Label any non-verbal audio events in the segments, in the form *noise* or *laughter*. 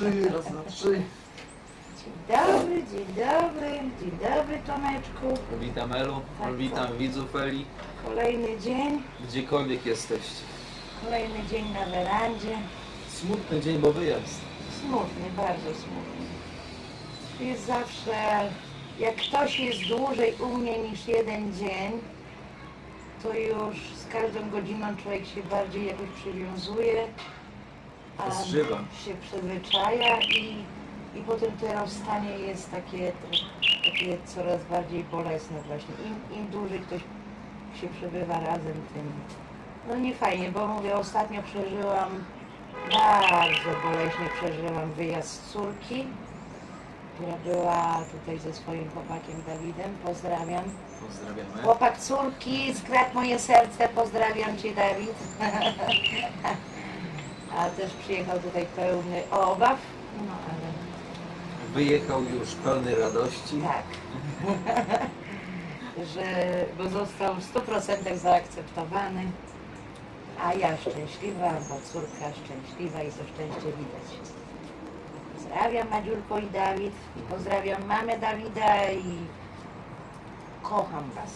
trzy, raz, dwa, trzy. Dzień dobry, dzień dobry, dzień dobry Tomeczku. Witam Elu, Tak, witam widzów Eli, Kolejny dzień, gdziekolwiek jesteście. kolejny dzień na werandzie. Smutny dzień, bo wyjazd. Smutny, bardzo smutny. Jest zawsze, jak ktoś jest dłużej u mnie niż jeden dzień, to już z każdą godziną człowiek się bardziej jakoś przywiązuje, Zżywa. się przyzwyczaja i, i potem to rozstanie jest takie, takie coraz bardziej bolesne właśnie. Im, Im dłużej ktoś się przebywa razem, tym no nie fajnie, bo mówię, ostatnio przeżyłam bardzo boleśnie przeżyłam wyjazd córki, która była tutaj ze swoim chłopakiem Dawidem. Pozdrawiam. Pozdrawiamy. Chłopak córki, skradł moje serce, pozdrawiam Cię Dawid. *laughs* A też przyjechał tutaj pełny obaw. No ale Wyjechał już pełny radości. tak. *laughs* że bo został w 100% zaakceptowany. A ja szczęśliwa, bo córka szczęśliwa i to szczęście widać. Pozdrawiam Madziulko i Dawid i pozdrawiam mamę Dawida i kocham was.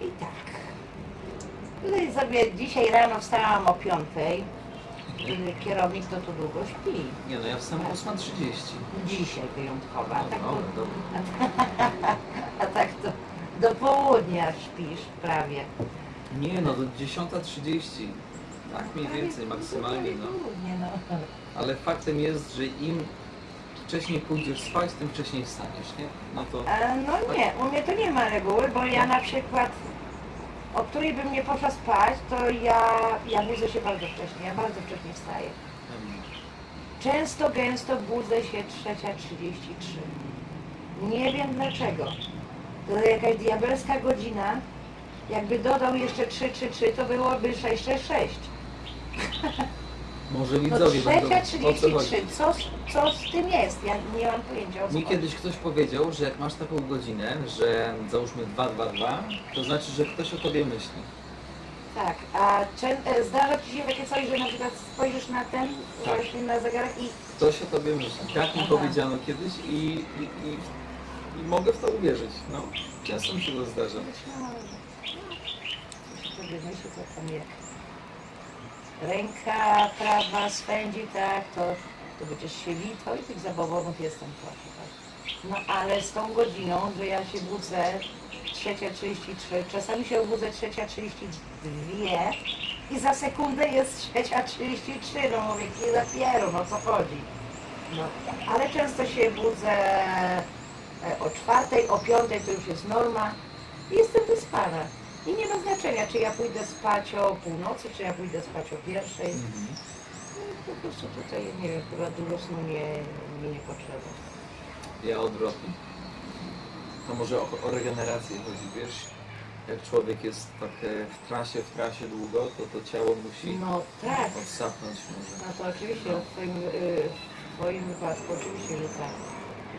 I tak. Tutaj sobie dzisiaj rano wstałam o piątej. Kierownik to tu długo śpi. Nie no, ja wstałem o 8.30. Dzisiaj wyjątkowo. A tak, to, Dobra, dobra. *laughs* a tak to do południa śpisz prawie. Nie no, do 10.30. Tak mniej więcej, maksymalnie no. Południe, no. Ale faktem jest, że im wcześniej pójdziesz spać, tym wcześniej wstaniesz, nie? No to... A, no nie, u mnie to nie ma reguły, bo ja na przykład o której bym nie poszła spać, to ja, ja budzę się bardzo wcześnie, ja bardzo wcześnie wstaję. Często, gęsto budzę się 3.33. Nie wiem dlaczego. To jakaś diabelska godzina. Jakby dodał jeszcze 333, to byłoby 666. *laughs* Może No widzowie będą... O co chodzi? 3.33, co, z- co z tym jest? Ja nie mam pojęcia o co Mi chodzi. kiedyś ktoś powiedział, że jak masz taką godzinę, że załóżmy 222, to znaczy, że ktoś o tobie myśli. Tak, a czę, e, zdarza Ci się takie coś, że na przykład spojrzysz na ten, Tak. właśnie na zegarek i Ktoś o tobie myśli. Tak mi Aha. powiedziano kiedyś i, i, i, i mogę w to uwierzyć. No, czasem się to zdarza. sobie myśli, co tam jak ręka prawa spędzi, tak, to, to będziesz się witał i tych zabawowów jestem trochę, tak. No ale z tą godziną, że ja się budzę 3.33, czasami się obudzę 3.32 i za sekundę jest 3.33, no mówię, kiedy dopiero, no co chodzi. No, ale często się budzę e, o czwartej, o piątej to już jest norma i jestem wyspana. I nie ma znaczenia, czy ja pójdę spać o północy, czy ja pójdę spać o pierwszej. No, po prostu tutaj, nie wiem, chyba dużo snu nie, mi nie potrzeba. Ja odwrotnie. To może o, o regenerację chodzi, wiesz? Jak człowiek jest tak e, w trasie, w trasie długo, to to ciało musi No tak, odsapnąć może. no to oczywiście w twoim, y, w twoim wypadku oczywiście, że tak.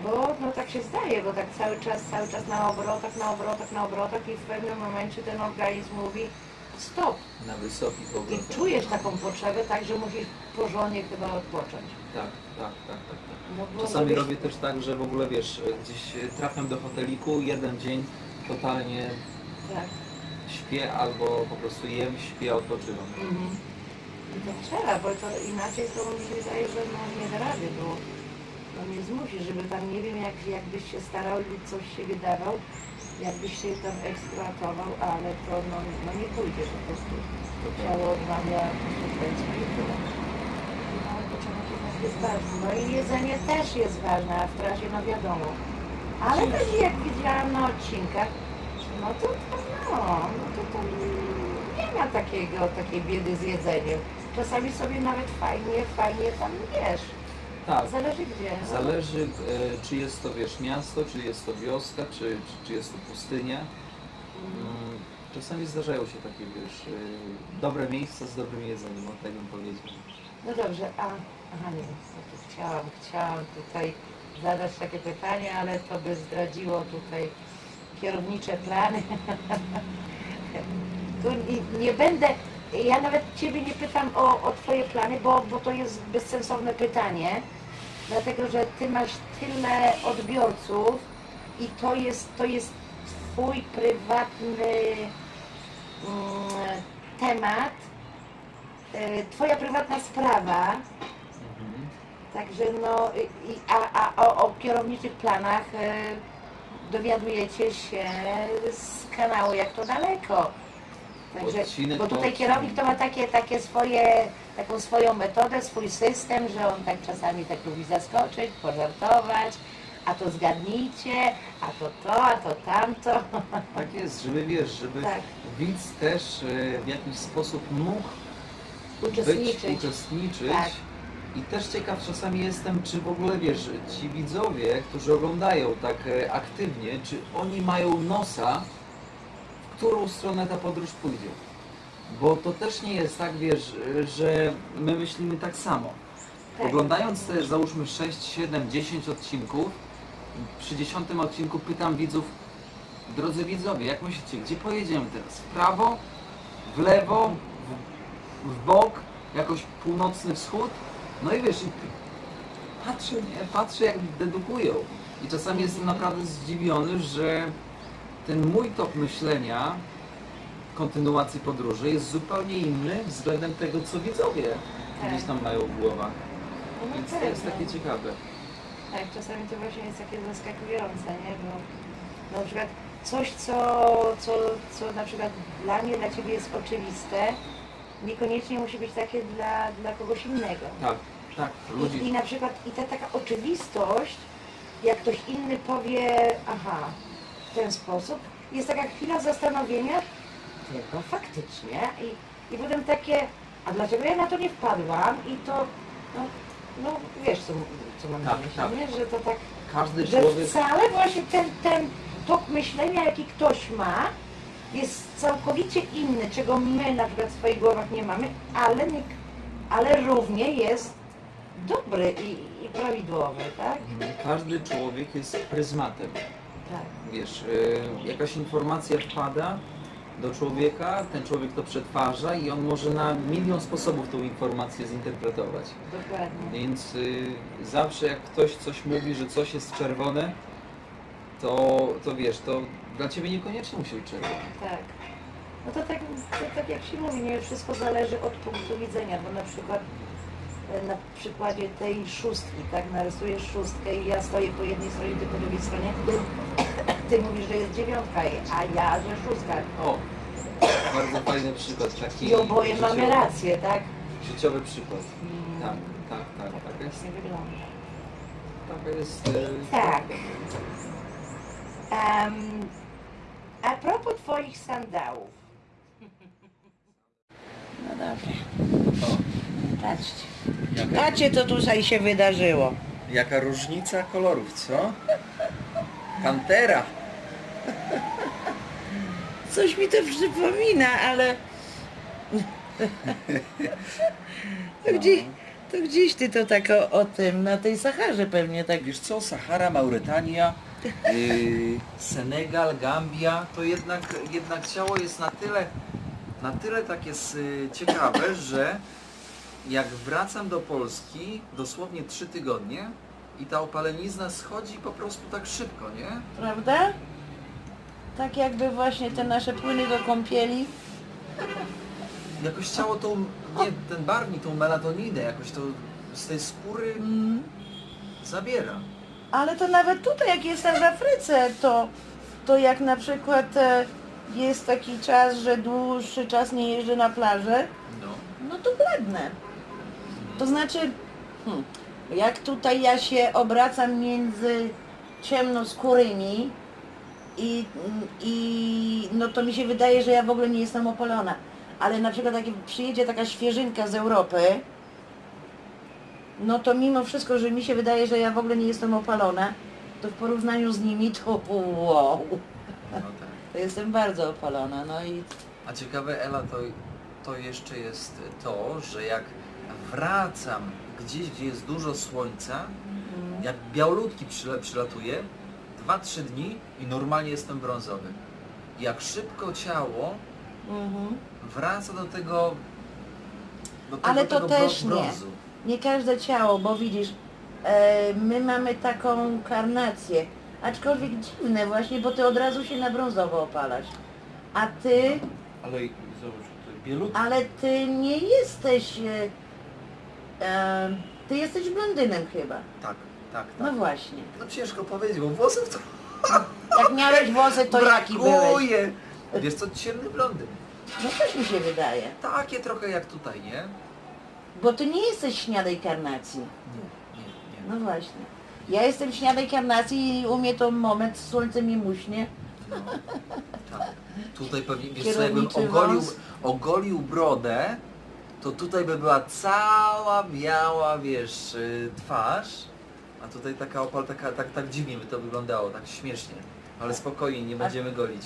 Bo no tak się zdaje, bo tak cały czas, cały czas na obrotach, na obrotach, na obrotach i w pewnym momencie ten organizm mówi stop. Na wysokich I czujesz taką potrzebę, tak, że musisz porządnie chyba odpocząć. Tak, tak, tak, tak. tak. No Czasami robię też tak, że w ogóle wiesz, gdzieś trafiam do hoteliku, jeden dzień totalnie Tak. śpię albo po prostu jem, śpię, odpoczywam. Mhm. I to trzeba, bo to inaczej to mi się wydaje, że no nie da rady, bo no nie zmusi, żeby tam nie wiem jak, jakbyś się starał i coś się wydawał, jakbyś się tam eksploatował, ale to no, no nie pójdziesz po prostu. To ciało odmawia konsekwencji i tyle. Ale początek jednak jest ważny. No i jedzenie też jest ważne, a w trasie no wiadomo. Ale też jak widziałam na odcinkach, no to, to no, no to tam nie ma takiego, takiej biedy z jedzeniem. Czasami sobie nawet fajnie, fajnie tam wiesz. Tak, Zależy gdzie. zależy e, czy jest to wiesz miasto, czy jest to wioska, czy, czy, czy jest to pustynia. Mm, Czasami zdarzają się takie wiesz, e, dobre miejsca z dobrym jedzeniem, o tak bym powiedział. No dobrze, a aha nie, chciałam, chciałam tutaj zadać takie pytanie, ale to by zdradziło tutaj kierownicze plany. *laughs* tu nie, nie będę ja nawet Ciebie nie pytam o, o Twoje plany, bo, bo to jest bezsensowne pytanie, dlatego że Ty masz tyle odbiorców i to jest, to jest Twój prywatny mm, temat, e, Twoja prywatna sprawa, Mhm. Także no, i, a, a o, o kierowniczych planach e, dowiadujecie się z kanału Jak to daleko. Także, Odcinek bo po tutaj odcinku. kierownik to ma takie, takie swoje, taką swoją metodę, swój system, że on tak czasami tak lubi zaskoczyć, pożartować, a to zgadnijcie, a to to, a to tamto. Tak jest, żeby wiesz, żeby Tak. widz też e, w jakiś sposób mógł Uczestniczyć. być, uczestniczyć. Tak. I też ciekaw czasami jestem, czy w ogóle wiesz, ci widzowie, którzy oglądają tak e, aktywnie, czy oni mają nosa, w którą stronę ta podróż pójdzie. Bo to też nie jest tak, wiesz, że my myślimy tak samo. Tak. Oglądając te, załóżmy 6, 7, 10 odcinków, przy 10 odcinku pytam widzów, drodzy widzowie, jak myślicie, gdzie pojedziemy teraz? W prawo, w lewo, w, w bok, jakoś północny wschód? No i wiesz, i patrzę, nie? Patrzę jak dedukują. I czasami jestem naprawdę zdziwiony, że ten mój tok myślenia kontynuacji podróży jest zupełnie inny względem tego, co widzowie Tak. gdzieś tam mają w głowach. No Więc to jest pewnie. takie ciekawe. Tak, czasami to właśnie jest takie zaskakujące, nie? Bo na przykład coś, co, co, co na przykład dla mnie, dla Ciebie jest oczywiste, niekoniecznie musi być takie dla, dla kogoś innego. Tak, tak. I, I Ludzi, na przykład i ta taka oczywistość, jak ktoś inny powie, aha, w ten sposób, jest taka chwila zastanowienia, no faktycznie, i, i potem takie, a dlaczego ja na to nie wpadłam? I to, no, no wiesz co, co mam na Tak, myśli, tak. nie? Że to tak każdy że człowiek wcale właśnie ten, ten tok myślenia, jaki ktoś ma, jest całkowicie inny, czego my na przykład w swoich głowach nie mamy, ale, nie, ale równie jest dobry i, i prawidłowy, tak? Każdy człowiek jest pryzmatem. Tak. Wiesz, y, jakaś informacja wpada do człowieka, ten człowiek to przetwarza i on może na milion sposobów tą informację zinterpretować. Dokładnie. Więc y, zawsze jak ktoś coś mówi, że coś jest czerwone, to, to wiesz, to dla ciebie niekoniecznie musi być czerwone. Tak. No to tak, to tak jak się mówi, nie wszystko zależy od punktu widzenia, bo na przykład e, na przykładzie tej szóstki, tak, narysujesz szóstkę i ja stoję po jednej stronie, ty po drugiej stronie, ty mówisz, że jest dziewiątka, a ja, że szóstka. O, bardzo fajny przykład, taki I oboje mamy życiowy- rację, tak? Życiowy przykład. Mm, Tak, tak, tak, Tak tak to jest. właśnie wygląda. Taka jest. y, Tak. Em, a propos Twoich sandałów. *laughs* No dobrze, O, patrzcie. jaka, Patrzcie, co tutaj się wydarzyło. jaka różnica kolorów, co? Pantera. Coś mi to przypomina, ale... *laughs* To, gdzieś, to gdzieś ty to tak o, o tym, na tej Saharze pewnie tak... Wiesz co, Sahara, Mauretania, yy, Senegal, Gambia, to jednak, jednak ciało jest na tyle, na tyle takie s- ciekawe, że jak wracam do Polski, dosłownie trzy tygodnie i ta opalenizna schodzi po prostu tak szybko, nie? Prawda? Tak jakby właśnie te nasze płyny do kąpieli. Jakoś ciało tą, nie, ten barwnik, tą melatoninę, jakoś to z tej skóry Mm. zabiera. Ale to nawet tutaj, jak jestem w Afryce, to, to jak na przykład e, jest taki czas, że dłuższy czas nie jeżdżę na plażę, No. no to blednę. To znaczy, hmm, jak tutaj ja się obracam między ciemnoskórymi i, i no to mi się wydaje, że ja w ogóle nie jestem opalona. Ale na przykład jak przyjedzie taka świeżynka z Europy, no to mimo wszystko, że mi się wydaje, że ja w ogóle nie jestem opalona, to w porównaniu z nimi to wow, no tak. to jestem bardzo opalona. No i A ciekawe Ela to, to jeszcze jest to, że jak wracam gdzieś, gdzie jest dużo słońca, jak białoludki przyle, przylatuje, 2-3 dni i normalnie jestem brązowy. Jak szybko ciało Mhm. wraca do tego do tego, Ale to tego też bro- nie. brązu. Nie każde ciało, bo widzisz, e, my mamy taką karnację, aczkolwiek dziwne właśnie, bo ty od razu się na brązowo opalasz. A ty, Ale i- zobacz, bielutki. ale ty nie jesteś, e, e, ty jesteś blondynem chyba. Tak, tak, No tak. właśnie. No ciężko powiedzieć, bo włosów to *laughs* Jak miałeś włosy, to jaki byłeś? brakuje. Wiesz co, ciemny blondy. No też mi się wydaje. Takie trochę jak tutaj, nie? Bo ty nie jesteś śniadej karnacji. Nie, nie, nie. No właśnie. Ja jestem śniadej karnacji i u mnie to moment, słońce mi muśnie. No, tak. Tutaj pewnie, wiesz co, jakbym Kierowniczy ogolił, wąs. ogolił brodę, to tutaj by była cała biała, wiesz, y, twarz, a tutaj taka opal, taka, tak, tak dziwnie by to wyglądało, tak śmiesznie. Ale spokojnie, nie będziemy golić.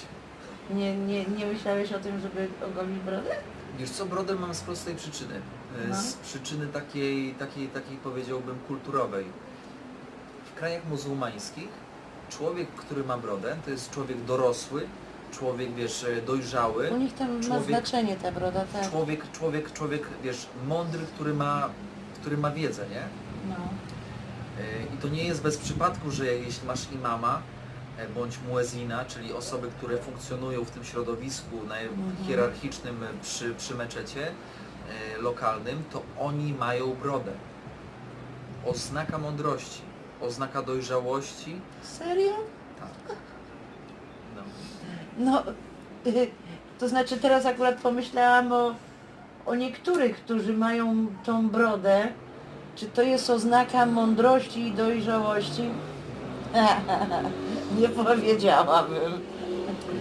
Nie, nie, nie myślałeś o tym, żeby ogolić brodę? Wiesz co, brodę mam z prostej przyczyny. Y, No. Z przyczyny takiej, takiej, takiej powiedziałbym kulturowej. W krajach muzułmańskich człowiek, który ma brodę, to jest człowiek dorosły, człowiek, wiesz, y, dojrzały. U nich tam ma Człowiek- znaczenie ta broda, tak. Człowiek, człowiek, człowiek, wiesz, mądry, który ma, który ma wiedzę, nie? Yy, I to nie jest bez przypadku, że jeśli masz imama e, bądź muezina, czyli osoby, które funkcjonują w tym środowisku hierarchicznym e, przy, przy meczecie e, lokalnym, to oni mają brodę. Oznaka mądrości, oznaka dojrzałości. Serio? Tak. No. No, *laughs* to znaczy teraz akurat pomyślałam o, o niektórych, którzy mają tą brodę. Czy to jest oznaka mądrości i dojrzałości? *laughs* Nie powiedziałabym.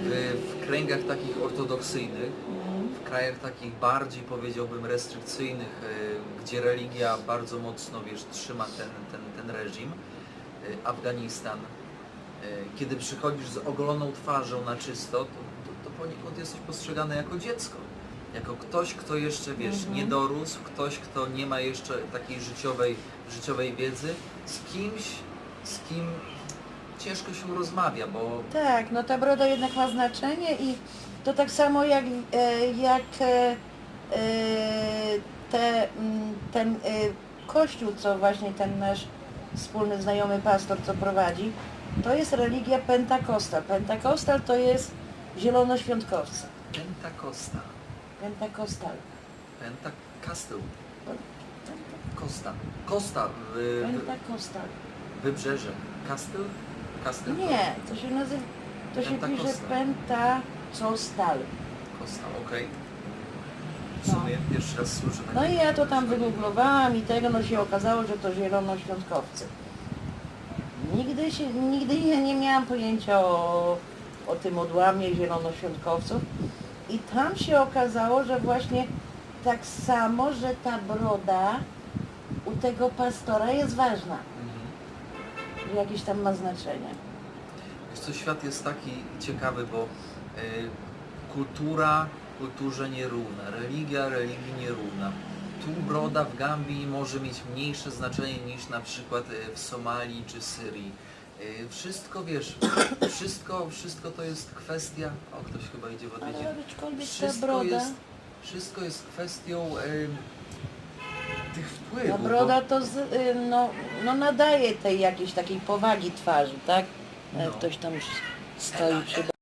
W, w kręgach takich ortodoksyjnych w krajach takich bardziej powiedziałbym restrykcyjnych, e, gdzie religia bardzo mocno wiesz, trzyma ten, ten, ten reżim, e, Afganistan, e, kiedy przychodzisz z ogoloną twarzą na czysto, to, to, to poniekąd jesteś postrzegany jako dziecko. Jako ktoś, kto jeszcze wiesz, Mhm. nie dorósł, ktoś, kto nie ma jeszcze takiej życiowej, życiowej wiedzy, z kimś, z kim ciężko się rozmawia, bo Tak, no ta broda jednak ma znaczenie i to tak samo jak, e, jak e, e, te, ten kościół, co właśnie ten nasz wspólny znajomy pastor, co prowadzi, to jest religia pentakostal. Pentakostal to jest zielonoświątkowcy. Pentakosta, Pentakostal. Pentakastel, Kosta, Kosta, wy, wy, Pentakostal. wybrzeże, Kastel, Kastel, Nie, to się nazywa, to się pisze Pentakostal. pentacostal. Kosta, okej. W No. sumie pierwszy raz słyszę. No i ja to tam wygooglowałam i tego no się okazało, że to zielonoświątkowcy. Nigdy się, nigdy ja nie miałam pojęcia o, o tym odłamie zielonoświątkowców i tam się okazało, że właśnie tak samo, że ta broda u tego pastora jest ważna, Mhm. jakieś tam ma znaczenie. Wiesz co, świat jest taki ciekawy, bo y, kultura kulturze nierówna, religia religii nierówna. Tu broda w Gambii może mieć mniejsze znaczenie niż na przykład y, w Somalii czy Syrii. Y, Wszystko wiesz, wszystko, wszystko to jest kwestia. O, ktoś chyba idzie w odwiedzin. Ale aczkolwiek ta Wszystko jest, wszystko jest kwestią y, tych wpływów. ta bo- broda to z, y, no, no nadaje tej jakiejś takiej powagi twarzy, tak? E, No. Ktoś tam stoi przy